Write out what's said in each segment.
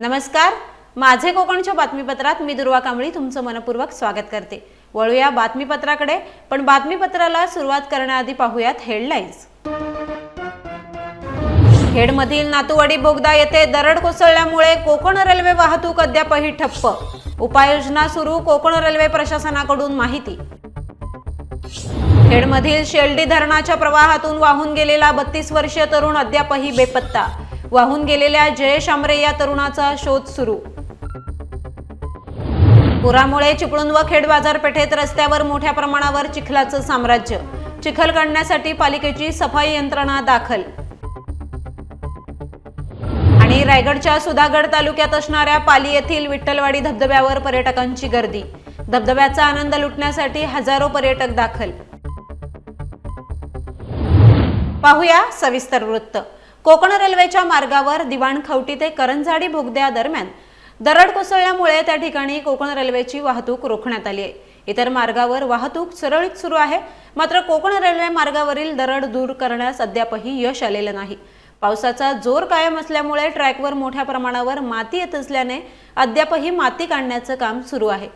नमस्कार. माझे कोकणच्या बातमीपत्रात मी दुर्वा कांबळी तुमचं मनपूर्वक स्वागत करते. वळूया बातमीपत्राकडे पण बातमीपत्राला सुरुवात करण्याआधी पाहूयात हेडलाईन्स. खेडमधील नातूवाडी बोगदा येथे दरड कोसळल्यामुळे कोकण रेल्वे वाहतूक अद्यापही ठप्प. उपाययोजना सुरू कोकण रेल्वे प्रशासनाकडून माहिती. खेडमधील शेल्डी धरणाच्या प्रवाहातून वाहून गेलेला बत्तीस वर्षीय तरुण अद्यापही बेपत्ता. वाहून गेलेल्या जयेश आमरे या तरुणाचा शोध सुरू. पुरामुळे चिपळूण व खेड बाजारपेठेत रस्त्यावर मोठ्या प्रमाणावर चिखलाचं साम्राज्य. चिखल काढण्यासाठी पालिकेची सफाई यंत्रणा दाखल. आणि रायगडच्या सुधागड तालुक्यात असणाऱ्या पाली येथील विठ्ठलवाडी धबधब्यावर पर्यटकांची गर्दी. धबधब्याचा आनंद लुटण्यासाठी हजारो पर्यटक दाखल. पाहूया सविस्तर वृत्त. कोकण रेल्वेच्या मार्गावर दिवाणखवटी ते करंजाडी बोगद्या दरम्यान दरड कोसळल्यामुळे त्या ठिकाणी कोकण रेल्वेची वाहतूक रोखण्यात आली आहे. इतर मार्गावर वाहतूक सुरळीत सुरू आहे. मात्र कोकण रेल्वे मार्गावरील दरड दूर करण्यास अद्यापही यश आलेलं नाही. पावसाचा जोर कायम असल्यामुळे ट्रॅकवर मोठ्या प्रमाणावर माती येत असल्याने अद्यापही माती काढण्याचं काम सुरू आहे.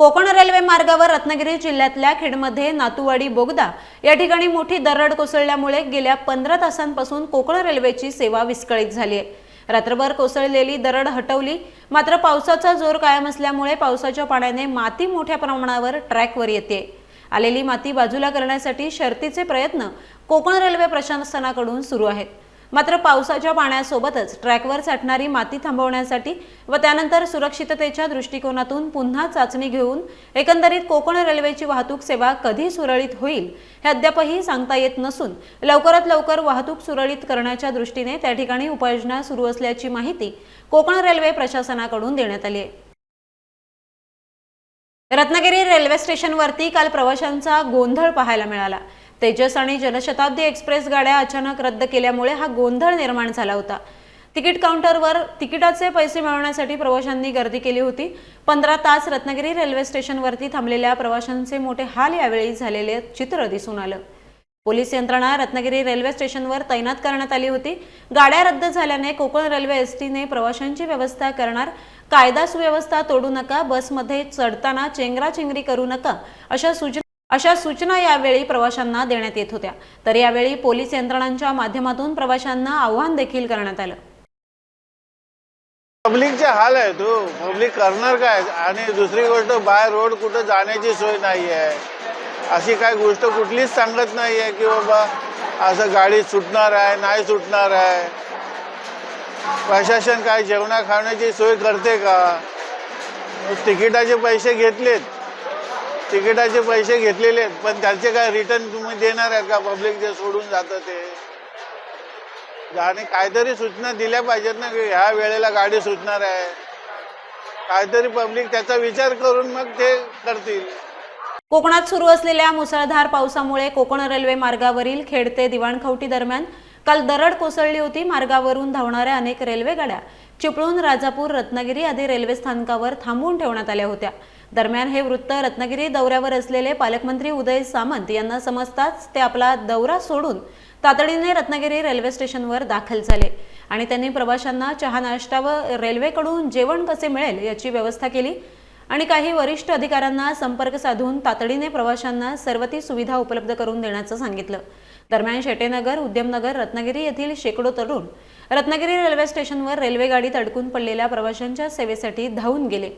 कोकण रेल्वे मार्गावर रत्नागिरी जिल्ह्यातल्या खेडमध्ये नातूवाडी बोगदा या ठिकाणी मोठी दरड कोसळल्यामुळे गेल्या पंधरा तासांपासून कोकण रेल्वेची सेवा विस्कळीत झाली आहे. रात्रभर कोसळलेली दरड हटवली मात्र पावसाचा जोर कायम असल्यामुळे पावसाच्या पाण्याने माती मोठ्या प्रमाणावर ट्रॅकवर येते. आलेली माती बाजूला करण्यासाठी शर्तीचे प्रयत्न कोकण रेल्वे प्रशासनाकडून सुरू आहेत. मात्र पावसाच्या पाण्यासोबतच ट्रॅकवर साठणारी माती थांबवण्यासाठी व त्यानंतर सुरक्षिततेच्या दृष्टिकोनातून पुन्हा चाचणी घेऊन एकंदरीत कोकण रेल्वेची वाहतूक सेवा कधी सुरळीत होईल हे अद्यापही सांगता येत नसून लवकरात लवकर वाहतूक सुरळीत करण्याच्या दृष्टीने त्या ठिकाणी उपाययोजना सुरू असल्याची माहिती कोकण रेल्वे प्रशासनाकडून देण्यात आली आहे. रत्नागिरी रेल्वे स्टेशनवरती काल प्रवाशांचा गोंधळ पाहायला मिळाला. तेजस आणि जनशताब्दी एक्सप्रेस गाड्या अचानक रद्द केल्यामुळे हा गोंधळ निर्माण झाला होता. तिकीट काउंटरवर तिकिटाचे पैसे मिळवण्यासाठी प्रवाशांनी गर्दी केली होती. पंधरा तास रत्नागिरी रेल्वे स्टेशनवरती थांबलेल्या प्रवाशांचे मोठे हाल यावेळी झालेले चित्र दिसून आलं. पोलीस यंत्रणा रत्नागिरी रेल्वे स्टेशनवर तैनात करण्यात आली होती. गाड्या रद्द झाल्याने कोकण रेल्वे एस टीने प्रवाशांची व्यवस्था करणार कायदा सुव्यवस्था तोडू नका बसमध्ये चढताना चेंगराचेंगरी करू नका अशा सूचना अशा सूचना यावेळी प्रवाशांना देण्यात येत होत्या. तर यावेळी पोलीस यंत्रणांच्या माध्यमातून प्रवाशांना आव्हान देखील करण्यात आलं. पब्लिकचे हाल आहे तू. पब्लिक करणार काय? आणि दुसरी गोष्ट बाहेर रोड कुठं जाण्याची सोय नाही आहे अशी काय गोष्ट कुठलीच सांगत नाही आहे की बाबा असं गाडी सुटणार आहे नाही सुटणार आहे. प्रशासन काय जेवणा खाण्याची सोय करते का? तिकिटाचे पैसे घेतलेत. तिकिटाचे पैसे घेतलेले आहेत पण त्याचे काय रिटर्न तुम्ही देणार आहे का? पब्लिक जे सोडून जातं ते. आणि काहीतरी सूचना दिल्या पाहिजेत ना की ह्या वेळेला गाडी सुटणार आहे. काहीतरी पब्लिक त्याचा विचार करून मग ते करतील. कोकणात सुरू असलेल्या मुसळधार पावसामुळे कोकण रेल्वे मार्गावरील खेड ते दिवाणखवटी दरम्यान काल दरड कोसळली होती. मार्गावरून धावणाऱ्या अनेक रेल्वे गाड्या चिपळूण राजापूर रत्नागिरी आदी रेल्वे स्थानकावर थांबवून ठेवण्यात आल्या होत्या. दरम्यान हे वृत्त रत्नागिरी दौऱ्यावर असलेले पालकमंत्री उदय सामंत यांना समजताच ते आपला दौरा सोडून तातडीने रत्नागिरी रेल्वे स्टेशनवर दाखल झाले. आणि त्यांनी प्रवाशांना चहा नाश्ता व रेल्वेकडून जेवण कसे मिळेल याची व्यवस्था केली आणि काही वरिष्ठ अधिकाऱ्यांना संपर्क साधून तातडीने प्रवाशांना सर्व ती सुविधा उपलब्ध करून देण्याचं सांगितलं. दरम्यान शेटेनगर उद्यमनगर रत्नागिरी येथील शेकडो तरुण रत्नागिरी रेल्वे स्टेशनवर रेल्वेगाडीत अडकून पडलेल्या प्रवाशांच्या सेवेसाठी धावून गेले.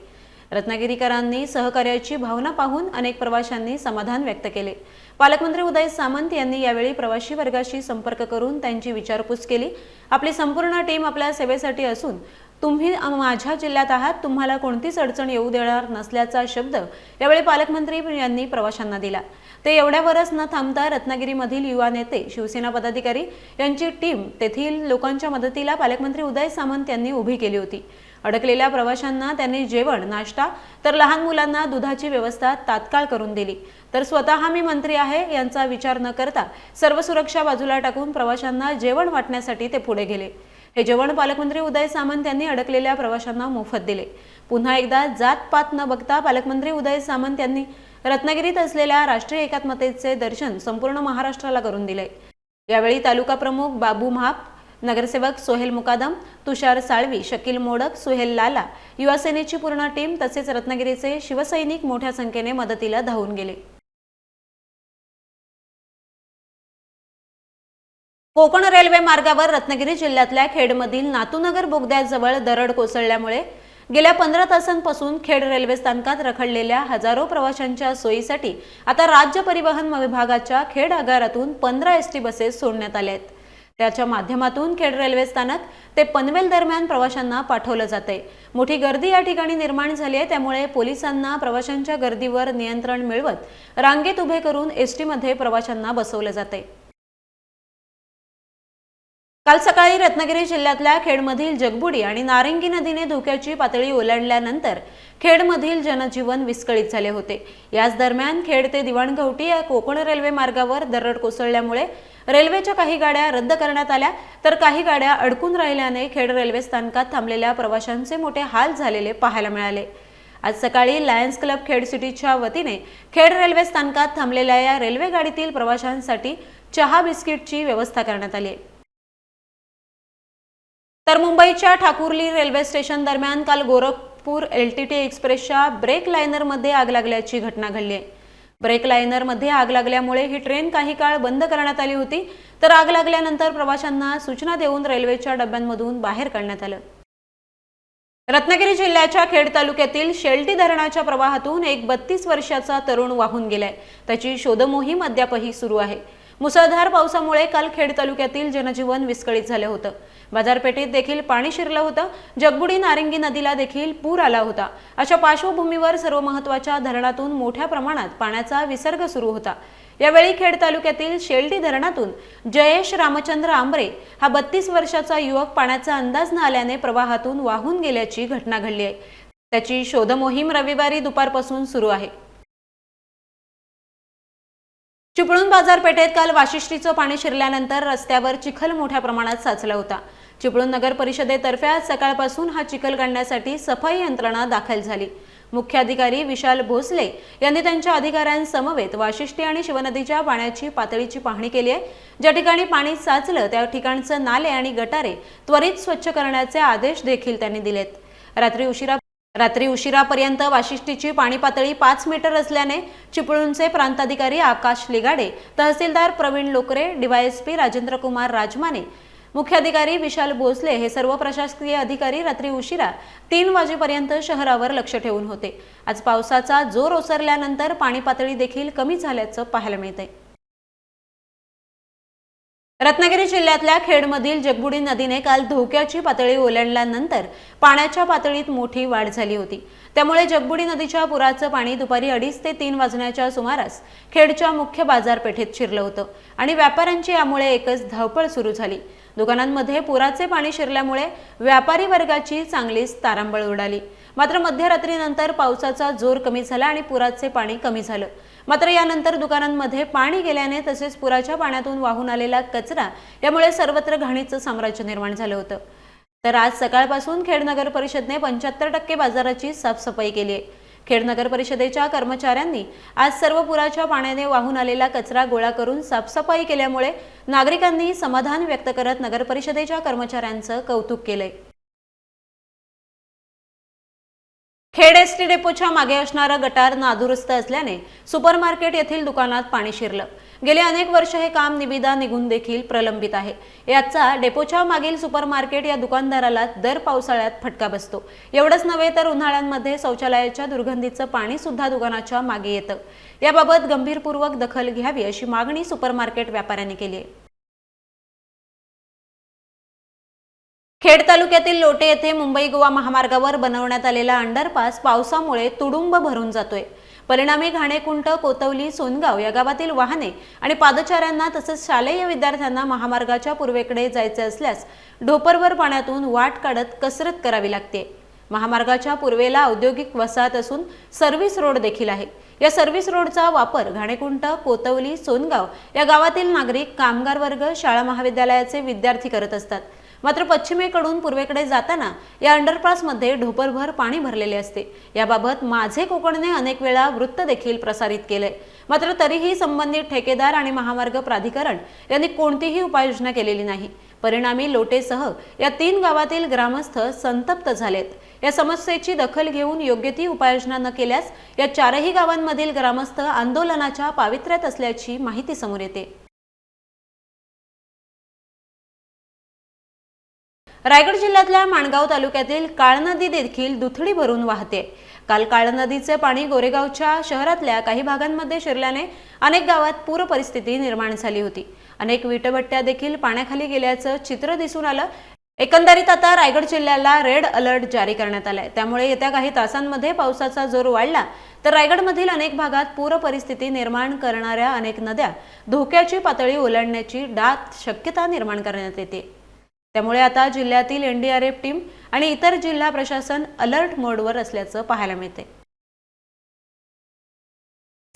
रत्नागिरीकरांनी सहकार्याची भावना पाहून अनेक प्रवाशांनी समाधान व्यक्त केले. पालकमंत्री उदय सामंत यांनी यावेळी प्रवाशी वर्गाशी संपर्क करून त्यांची विचारपूस केली. आपली संपूर्ण टीम आपल्या सेवेसाठी असून तुम्ही माझ्या जिल्ह्यात आहात तुम्हाला कोणतीच अडचण येऊ देणार नसल्याचा शब्द यावेळी पालकमंत्री यांनी प्रवाशांना दिला. ते एवढ्यावरच न थांबता रत्नागिरीमधील युवा नेते शिवसेना पदाधिकारी यांची टीम तेथील लोकांच्या मदतीला पालकमंत्री उदय सामंत यांनी उभी केली होती. अडकलेल्या प्रवाशांना त्यांनी जेवण नाश्ता तर लहान मुलांना दुधाची व्यवस्था तात्काळ करून दिली. तर स्वतः मी मंत्री आहे यांचा विचार न करता सर्व सुरक्षा बाजूला टाकून प्रवाशांना जेवण वाटण्यासाठी ते पुढे गेले. हे जेवण पालकमंत्री उदय सामंत यांनी अडकलेल्या प्रवाशांना मोफत दिले. पुन्हा एकदा जात पात न बघता पालकमंत्री उदय सामंत यांनी रत्नागिरीत असलेल्या राष्ट्रीय एकात्मतेचे दर्शन संपूर्ण महाराष्ट्राला करून दिले. यावेळी तालुका प्रमुख बाबू महाप नगरसेवक सोहेल मुकादम तुषार साळवी शकील मोडक सुहेल लाला युवासेनेची पूर्ण टीम तसेच रत्नागिरीचे शिवसैनिक मोठ्या संख्येने मदतीला धावून गेले. कोकण रेल्वे मार्गावर रत्नागिरी जिल्ह्यातल्या खेडमधील नातूनगर बोगद्याजवळ दरड कोसळल्यामुळे गेल्या पंधरा तासांपासून खेड रेल्वे स्थानकात रखडलेल्या हजारो प्रवाशांच्या सोयीसाठी आता राज्य परिवहन विभागाच्या खेड आगारातून पंधरा एस टी बसेस सोडण्यात आल्या आहेत. त्याच्या माध्यमातून खेड रेल्वे स्थानक ते पनवेल दरम्यान प्रवाशांना पाठवलं जाते मोठी गर्दी या ठिकाणी निर्माण झाली आहे त्यामुळे पोलिसांना प्रवाशांच्या गर्दीवर नियंत्रण मिळवत रांगेत उभे करून एस प्रवाशांना बसवलं जाते काल सकाळी रत्नागिरी जिल्ह्यातल्या खेडमधील जगबुडी आणि नारंगी नदीने धोक्याची पातळी ओलांडल्यानंतर खेडमधील जनजीवन विस्कळीत झाले होते. याच दरम्यान खेड ते दिवाणघवटी या कोकण रेल्वे मार्गावर दरड कोसळल्यामुळे रेल्वेच्या काही गाड्या रद्द करण्यात आल्या. तर काही गाड्या अडकून राहिल्याने खेड रेल्वे स्थानकात थांबलेल्या प्रवाशांचे मोठे हाल झालेले पाहायला मिळाले. आज सकाळी लायन्स क्लब खेड सिटीच्या वतीने खेड रेल्वे स्थानकात थांबलेल्या या रेल्वे गाडीतील प्रवाशांसाठी चहा बिस्किटची व्यवस्था करण्यात आली आहे. तर मुंबईच्या ठाकुर्ली रेल्वे स्टेशन दरम्यान काल गोरखपूर एल टी टी एक्सप्रेसच्या ब्रेक लायनरमध्ये आग लागल्याची घटना घडली. आहे ब्रेक लायनरमध्ये आग लागल्यामुळे ही ट्रेन काही काळ बंद करण्यात आली होती. तर आग लागल्यानंतर प्रवाशांना सूचना देऊन रेल्वेच्या डब्यांमधून बाहेर काढण्यात आलं. रत्नागिरी जिल्ह्याच्या खेड तालुक्यातील शेलटी धरणाच्या प्रवाहातून एक बत्तीस वर्षाचा तरुण वाहून गेलाय. त्याची शोधमोहीम अद्यापही सुरू आहे. मुसळधार पावसामुळे काल खेड तालुक्यातील जनजीवन विस्कळीत झालं होतं. बाजारपेठेत देखील पाणी शिरलं होतं. जगबुडी नारंगी नदीला देखील पूर आला होता. अशा पार्श्वभूमीवर सर्व महत्त्वाच्या धरणातून मोठ्या प्रमाणात पाण्याचा विसर्ग सुरू होता. यावेळी खेड तालुक्यातील शेल्डी धरणातून जयेश रामचंद्र आंबरे हा बत्तीस वर्षाचा युवक पाण्याचा अंदाज न आल्याने प्रवाहातून वाहून गेल्याची घटना घडली आहे. त्याची शोधमोहीम रविवारी दुपारपासून सुरू आहे. चिपळूण बाजारपेठेत काल वाशिष्ठीचं पाणी शिरल्यानंतर रस्त्यावर चिखल मोठ्या प्रमाणात साचला होता. चिपळूण नगर परिषदेतर्फे आज सकाळपासून हा चिखल काढण्यासाठी सफाई यंत्रणा दाखल झाली. मुख्याधिकारी विशाल भोसले यांनी त्यांच्या अधिकाऱ्यांसमवेत वाशिष्ठी आणि शिवनदीच्या पाण्याची पातळीची पाहणी केली आहे. ज्या ठिकाणी पाणी साचलं त्या ठिकाणचं नाले आणि गटारे त्वरित स्वच्छ करण्याचे आदेश देखील त्यांनी दिलेत. रात्री उशिरा रात्री उशिरापर्यंत वाशिष्ठीची पाणी पातळी पाच मीटर असल्याने चिपळूणचे प्रांताधिकारी आकाश लिगाडे तहसीलदार प्रवीण लोकरे डीवायएसपी राजेंद्र कुमार राजमाने मुख्याधिकारी विशाल भोसले हे सर्व प्रशासकीय अधिकारी रात्री उशिरा तीन वाजेपर्यंत शहरावर लक्ष ठेवून होते. आज पावसाचा जोर ओसरल्यानंतर पाणी पातळी देखील कमी झाल्याचं पाहायला मिळतंय. रत्नागिरी जिल्ह्यातल्या खेडमधील जगबुडी नदीने काल धोक्याची पातळी ओलांडल्यानंतर पाण्याच्या पातळीत मोठी वाढ झाली होती. त्यामुळे जगबुडी नदीच्या पुराचं पाणी दुपारी अडीच ते तीन वाजण्याच्या सुमारास खेडच्या मुख्य बाजारपेठेत शिरलं होतं आणि व्यापाऱ्यांची यामुळे एकच धावपळ सुरू झाली. दुकानांमध्ये पुराचे पाणी शिरल्यामुळे व्यापारी वर्गाची चांगलीच तारांबळ उडाली. मात्र मध्यरात्रीनंतर पावसाचा जोर कमी झाला आणि पुराचे पाणी कमी झालं. मात्र यानंतर दुकानांमध्ये पाणी गेल्याने तसेच पुराच्या पाण्यातून वाहून आलेला कचरा यामुळे सर्वत्र घाणीचं साम्राज्य निर्माण झालं होतं. तर आज सकाळपासून खेड नगर परिषदने पंच्याहत्तर टक्के बाजाराची साफसफाई केली आहे. खेड नगर परिषदेच्या कर्मचाऱ्यांनी आज सर्व पुराच्या पाण्याने वाहून आलेला कचरा गोळा करून साफसफाई केल्यामुळे नागरिकांनी समाधान व्यक्त करत नगर परिषदेच्या कर्मचाऱ्यांचं कौतुक केलंय. खेड एस टी डेपोच्या मागे असणारं गटार नादुरुस्त असल्याने सुपरमार्केट येथील दुकानात पाणी शिरलं. गेले अनेक वर्ष हे काम निविदा निघून देखील प्रलंबित आहे. याचा डेपोच्या मागील सुपरमार्केट या दुकानदाराला दर पावसाळ्यात फटका बसतो. एवढंच नव्हे तर उन्हाळ्यांमध्ये शौचालयाच्या दुर्गंधीचं पाणी सुद्धा दुकानाच्या मागे येतं. याबाबत गंभीरपूर्वक दखल घ्यावी अशी मागणी सुपरमार्केट व्यापाऱ्यांनी केली आहे. खेड तालुक्यातील लोटे येथे मुंबई गोवा महामार्गावर बनवण्यात आलेला अंडरपास पावसामुळे तुडुंब भरून जातोय. परिणामी घाणेकुंट कोतवली सोनगाव या गावातील वाहने आणि पादचाऱ्यांना तसंच शालेय विद्यार्थ्यांना महामार्गाच्या पूर्वेकडे जायचे असल्यास ढोपरवर पाण्यातून वाट काढत कसरत करावी लागते. महामार्गाच्या पूर्वेला औद्योगिक वसाहत असून सर्व्हिस रोड देखील आहे. या सर्व्हिस रोडचा वापर घाणेकुंट कोतवली सोनगाव या गावातील नागरिक कामगार वर्ग शाळा महाविद्यालयाचे विद्यार्थी करत असतात. मात्र पश्चिमेकडून पूर्वेकडे जाताना या अंडरपासमध्ये ढोपरभर पाणी भरलेले असते. याबाबत माझे कोकणने अनेक वेळा वृत्त देखील प्रसारित केले. मात्र तरीही संबंधित ठेकेदार आणि महामार्ग प्राधिकरण यांनी कोणतीही उपाययोजना केलेली नाही. परिणामी लोटेसह या तीन गावातील ग्रामस्थ संतप्त झालेत. या समस्येची दखल घेऊन योग्य ती उपाययोजना न केल्यास या चारही गावांमधील ग्रामस्थ आंदोलनाच्या पावित्र्यात असल्याची माहिती समोर येते. रायगड जिल्ह्यातल्या माणगाव तालुक्यातील काळ नदी देखील दुथडी भरून वाहते. काल काळ नदीचे पाणी गोरेगावच्या शहरातल्या काही भागांमध्ये शिरल्याने अनेक गावात पूर परिस्थिती निर्माण झाली होती. अनेक विटभट्ट्या देखील पाण्याखाली गेल्याचं चित्र दिसून आलं. एकंदरीत आता रायगड जिल्ह्याला रेड अलर्ट जारी करण्यात आलाय. त्यामुळे येत्या काही तासांमध्ये पावसाचा जोर वाढला तर रायगडमधील अनेक भागात पूर परिस्थिती निर्माण करणाऱ्या अनेक नद्या धोक्याची पातळी ओलांडण्याची दाट शक्यता निर्माण करण्यात येते. त्यामुळे आता जिल्ह्यातील एनडीआरएफ टीम आणि इतर जिल्हा प्रशासन अलर्ट मोडवर असल्याचं पाहायला मिळते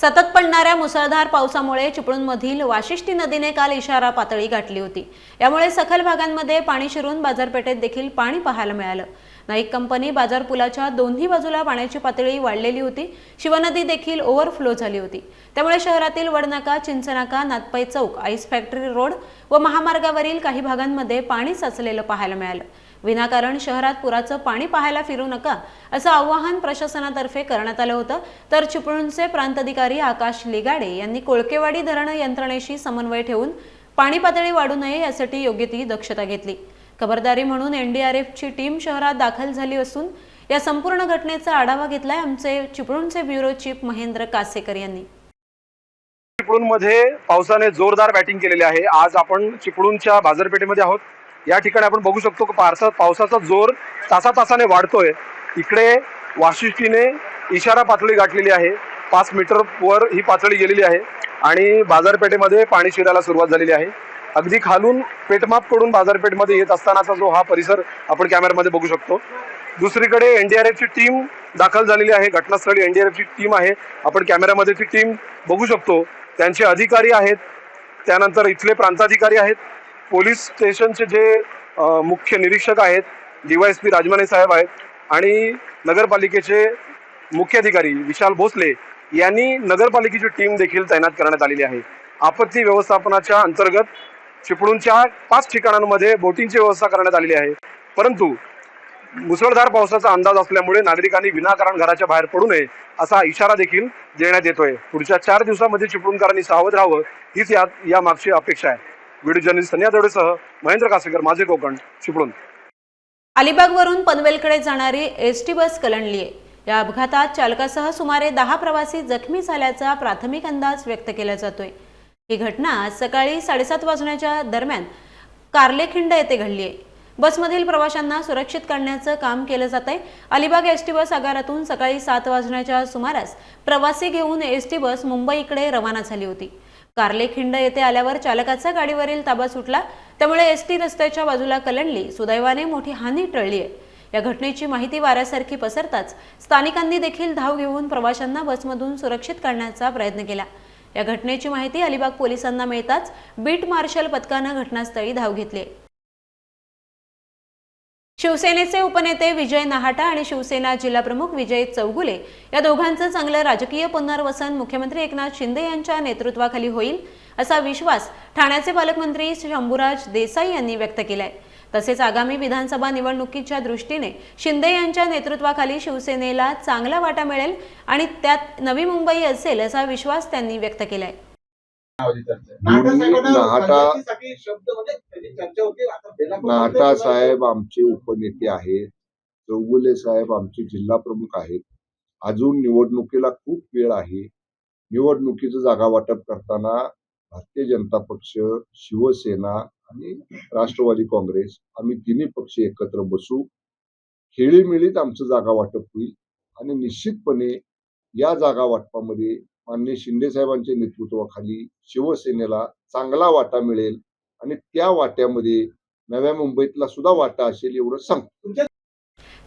सतत पडणाऱ्या मुसळधार पावसामुळे चिपळूणमधील वाशिष्ठी नदीने काल इशारा पातळी गाठली होती. यामुळे सखल भागांमध्ये पाणी शिरून बाजारपेठेत देखील पाणी पाहायला मिळालं. नाईक कंपनी बाजार पुलाच्या दोन्ही बाजूला पाण्याची पातळी वाढलेली होती. शिवनदी देखील ओव्हरफ्लो झाली होती. त्यामुळे शहरातील वडनाका चिंचनाका नातपाई चौक आईस फॅक्टरी रोड व महामार्गावरील काही भागांमध्ये पाणी साचलेलं पाहायला मिळालं. विनाकारण शहरात पुराचं पाणी पाहायला फिरू नका असं आवाहन प्रशासनातर्फे करण्यात आलं होतं. तर चिपळूणचे प्रांताधिकारी आकाश लिगाडे यांनी कोळकेवाडी धरण यंत्रणेशी समन्वय ठेवून पाणी पातळी वाढू नये यासाठी योग्य ती दक्षता घेतली. खबरदारी म्हणून एनडीआरएफची टीम शहरात दाखल झाली असून या संपूर्ण घटनेचा आढावा घेतलाय आमचे चिपळूणचे ब्युरो चीफ महेंद्र कासेकर यांनी. चिपळूणमध्ये पावसाने जोरदार बॅटिंग केलेली आहे. आज आपण चिपळूणच्या बाजारपेठेमध्ये आहोत. या ठिकाणी आपण बघू शकतो की पारसा पावसाचा जोर तासा तासाने वाढतोय. इकडे वाशिष्ठीने इशारा पातळी गाठलेली आहे. पाच मीटर वर ही पातळी गेलेली आहे आणि बाजारपेठेमध्ये पाणी शिरायला सुरुवात झालेली आहे. अगदी खालून पेटमापकडून बाजारपेठमध्ये येत असतानाचा जो हा परिसर आपण कॅमेऱ्यामध्ये बघू शकतो. दुसरीकडे एनडीआरएफची टीम दाखल झालेली आहे. घटनास्थळी एनडीआरएफची टीम आहे. आपण कॅमेऱ्यामध्ये ती टीम बघू शकतो. त्यांचे अधिकारी आहेत. त्यानंतर इथले प्रांताधिकारी आहेत. पोलीस स्टेशनचे जे मुख्य निरीक्षक आहेत डीवायएसपी राजमाने साहेब आहेत आणि नगरपालिकेचे मुख्य अधिकारी विशाल भोसले यांनी नगरपालिकेची टीम देखील तैनात करण्यात आलेली आहे. आपत्ती व्यवस्थापनाच्या अंतर्गत चिपळूणच्या पाच ठिकाणांमध्ये बोटिंगची व्यवस्था करण्यात आलेली आहे. परंतु मुसळधार पावसाचा अंदाज असल्यामुळे नागरिकांनी विनाकारण घराच्या बाहेर पडू नये असा इशारा देखील देण्यात येतोय. पुढच्या चार दिवसामध्ये चिपळूणकरांनी सावध राहावं हीच या या मागची अपेक्षा आहे. व्हिडिओ जर्नलिस्ट सनिया देवडेसह महेंद्र कासेकर माझे कोकण चिपळूण. अलिबागवरून पनवेलकडे जाणारी एस टी बस कलंडली आहे या अपघातात चालकासह सुमारे दहा प्रवासी जखमी झाल्याचा प्राथमिक अंदाज व्यक्त केला जातोय. ही घटना आज सकाळी साडेसात वाजण्याच्या दरम्यान कार्लेखिंड येथे घडली आहे. बसमधील प्रवाशांना सुरक्षित करण्याचं काम केलं जात आहे अलिबाग एस टी बस आगारातून सकाळी सात वाजण्याच्या सुमारास प्रवासी घेऊन एस टी बस मुंबईकडे रवाना झाली होती. कार्लेखिंड येथे आल्यावर चालकाचा गाडीवरील ताबा सुटला. त्यामुळे एस टी रस्त्याच्या बाजूला कलंडली सुदैवाने मोठी हानी टळली आहे. या घटनेची माहिती वाऱ्यासारखी पसरताच स्थानिकांनी देखील धाव घेऊन प्रवाशांना बसमधून सुरक्षित करण्याचा प्रयत्न केला. या घटनेची माहिती अलिबाग पोलिसांना मिळताच बीट मार्शल पथकानं घटनास्थळी धाव घेतली. शिवसेनेचे उपनेते विजय नहाटा आणि शिवसेना जिल्हाप्रमुख विजय चौगुले या दोघांचं चांगलं राजकीय पुनर्वसन मुख्यमंत्री एकनाथ शिंदे यांच्या नेतृत्वाखाली होईल असा विश्वास ठाण्याचे पालकमंत्री शंभूराज देसाई यांनी व्यक्त केलाय. तसेच आगामी विधानसभा निवडणुकीच्या दृष्टीने शिंदे यांच्या नेतृत्वाखाली शिवसेनेला चांगला वाटा मिळेल आणि त्यात नवी मुंबई असेल असा विश्वास त्यांनी व्यक्त केलाय. नाहटा शब्द म्हणजे त्याची चर्चा होती आता बेलापूर नाहटा साहेब आमचे उपनेते आहेत. चौगुले साहेब आमचे जिल्हा प्रमुख आहेत. अजून निवडणुकीला खूप वेळ आहे. निवडणुकीचं जागा वाटप करताना भारतीय जनता पक्ष शिवसेना आणि राष्ट्रवादी काँग्रेस आम्ही तिन्ही पक्ष एकत्र बसू. खेळीमेळीत आमचं जागा वाटप होईल आणि निश्चितपणे या जागा वाटपामध्ये माननीय शिंदे साहेबांच्या नेतृत्वाखाली शिवसेनेला चांगला वाटा मिळेल आणि त्या वाट्यामध्ये नव्या मुंबईतला सुद्धा वाटा असेल एवढं सांगतो.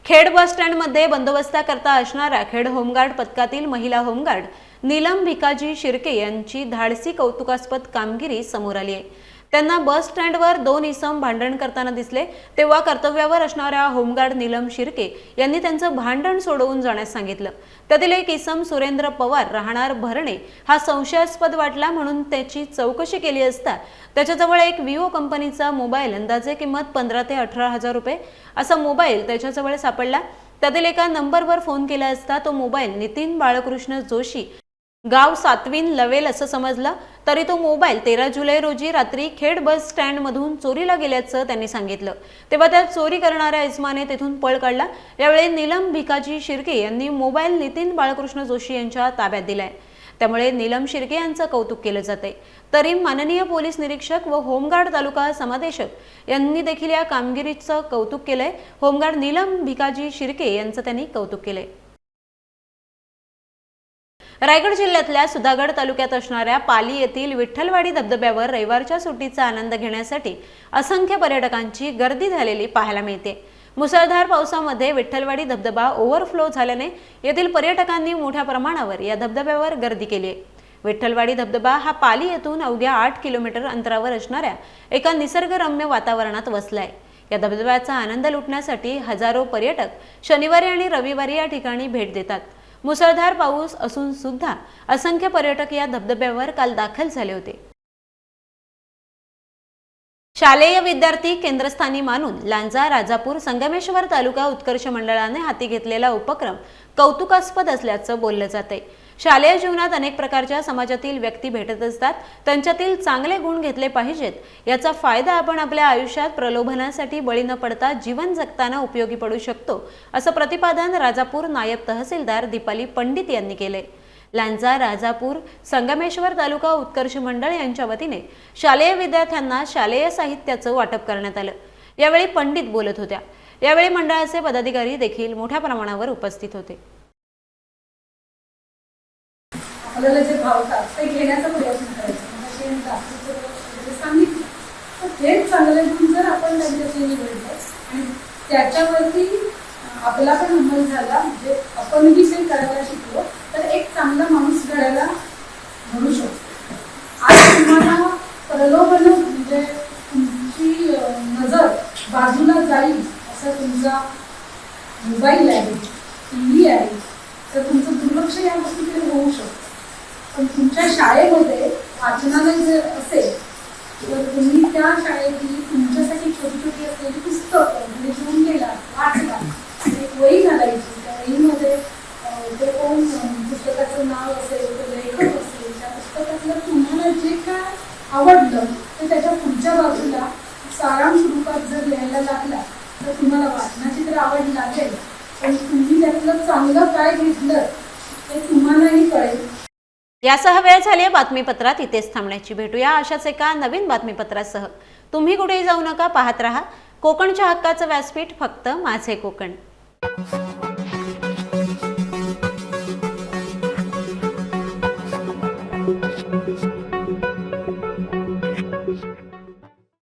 खेड बस स्टँडमध्ये बंदोबस्ताकरता असणाऱ्या खेड होमगार्ड पथकातील महिला होमगार्ड नीलम भिकाजी शिर्के यांची धाडसी कौतुकास्पद कामगिरी समोर आली आहे. त्यांना बस स्टँडवर दोन इसम भांडण करताना दिसले. तेव्हा कर्तव्यावर असणाऱ्या होमगार्ड नीलम शिर्के यांनी त्यांचं भांडण सोडवून जाण्यास सांगितलं. त्यातील एक इसम सुरेंद्र पवार राहणार भरणे हा संशयास्पद वाटला म्हणून त्याची चौकशी केली असता त्याच्याजवळ एक विवो कंपनीचा मोबाईल अंदाजे किंमत पंधरा ते अठरा हजार रुपये असा मोबाईल त्याच्याजवळ सापडला. त्यातील एका नंबरवर फोन केला असता तो मोबाईल नितीन बाळकृष्ण जोशी गाव सातवीन लवेल असं समजलं तरी तो मोबाईल तेरा जुलै रोजी रात्री खेड बस स्टँडमधून चोरीला गेल्याचं त्यांनी सांगितलं. तेव्हा त्या चोरी करणाऱ्या इस्माने तेथून पळ काढला. यावेळी नीलम भिकाजी शिर्के यांनी मोबाईल नितीन बाळकृष्ण जोशी यांच्या ताब्यात दिलाय. त्यामुळे नीलम शिर्के यांचं कौतुक केलं जाते तरी माननीय पोलीस निरीक्षक व होमगार्ड तालुका समादेशक यांनी देखील या कामगिरीचं कौतुक केलंय. होमगार्ड नीलम भिकाजी शिर्के यांचं त्यांनी कौतुक केलंय. रायगड जिल्ह्यातल्या सुधागड तालुक्यात असणाऱ्या पाली येथील विठ्ठलवाडी धबधब्यावर रविवारच्या सुट्टीचा आनंद घेण्यासाठी असंख्य पर्यटकांची गर्दी झालेली पाहायला मिळते. मुसळधार पावसामध्ये विठ्ठलवाडी धबधबा ओव्हरफ्लो झाल्याने येथील पर्यटकांनी मोठ्या प्रमाणावर या धबधब्यावर गर्दी केली आहे. विठ्ठलवाडी धबधबा हा पाली येथून अवघ्या आठ किलोमीटर अंतरावर असणाऱ्या एका निसर्गरम्य वातावरणात वसलाय या धबधब्याचा आनंद लुटण्यासाठी हजारो पर्यटक शनिवारी आणि रविवारी या ठिकाणी भेट देतात. मुसळधार पाऊस असून सुद्धा असंख्य पर्यटक या धबधब्यावर काल दाखल झाले होते. शालेय विद्यार्थी केंद्रस्थानी मानून लांजा राजापूर संगमेश्वर तालुका उत्कर्ष मंडळाने हाती घेतलेला उपक्रम कौतुकास्पद असल्याचं बोललं जाते शालेय जीवनात अनेक प्रकारच्या समाजातील व्यक्ती भेटत असतात. त्यांच्यातील चांगले गुण घेतले पाहिजेत. याचा फायदा आपण आपल्या आयुष्यात प्रलोभनासाठी बळी न पडता जीवन जगताना उपयोगी पडू शकतो असं प्रतिपादन राजापूर नायब तहसीलदार दीपाली पंडित यांनी केले. लांजा राजापूर संगमेश्वर तालुका उत्कर्ष मंडळ यांच्या वतीने शालेय विद्यार्थ्यांना शालेय साहित्याचं वाटप करण्यात आलं. यावेळी पंडित बोलत होत्या. यावेळी मंडळाचे पदाधिकारी देखील मोठ्या प्रमाणावर उपस्थित होते. आपल्याला जे भावतात ते घेण्याचा प्रयत्न करायचा. म्हणजे ते म्हणजे सांगितलं. तर तेच चांगलं घेऊन जर आपण त्यांच्याशी निवडलं आणि त्याच्यावरती आपला पण अंमल झाला. म्हणजे आपणही ते करायला शिकलो तर एक चांगला माणूस घडायला घडू शकतो आज तुम्हाला प्रलोभन म्हणजे तुमची अं, नजर बाजूला जाईल असा तुमचा मोबाईल आहे टी व्ही आहे तर तुमचं दुर्लक्ष या गोष्टीकडे होऊ शकतं पण तुमच्या शाळेमध्ये वाचनालय जर असेल तर तुम्ही त्या शाळेतली तुमच्यासाठी छोटी छोटी असलेली पुस्तकं म्हणजे घेऊन गेला वाचला एक वही घालायची त्या वहीमध्ये अं, जे कोण अं, पुस्तकाचं नाव असेल तो लेखक असेल त्या पुस्तकातलं तुम्हाला जे काय आवडलं तर त्याच्या पुढच्या बाजूला साराम स्वरूपात जर लिहायला लागला तर तुम्हाला वाचनाची तर आवड लागेल. पण तुम्ही त्यातलं चांगलं काय घेतलं ते तुम्हालाही कळेल. यासह वेळ झाली बातमीपत्रात. इथेच थांबण्याची भेटूया अशाच एका नवीन बातमीपत्रासह तुम्ही कुठेही जाऊ नका पाहत राहा. कोकणच्या हक्काचं व्यासपीठ फक्त माझे कोकण.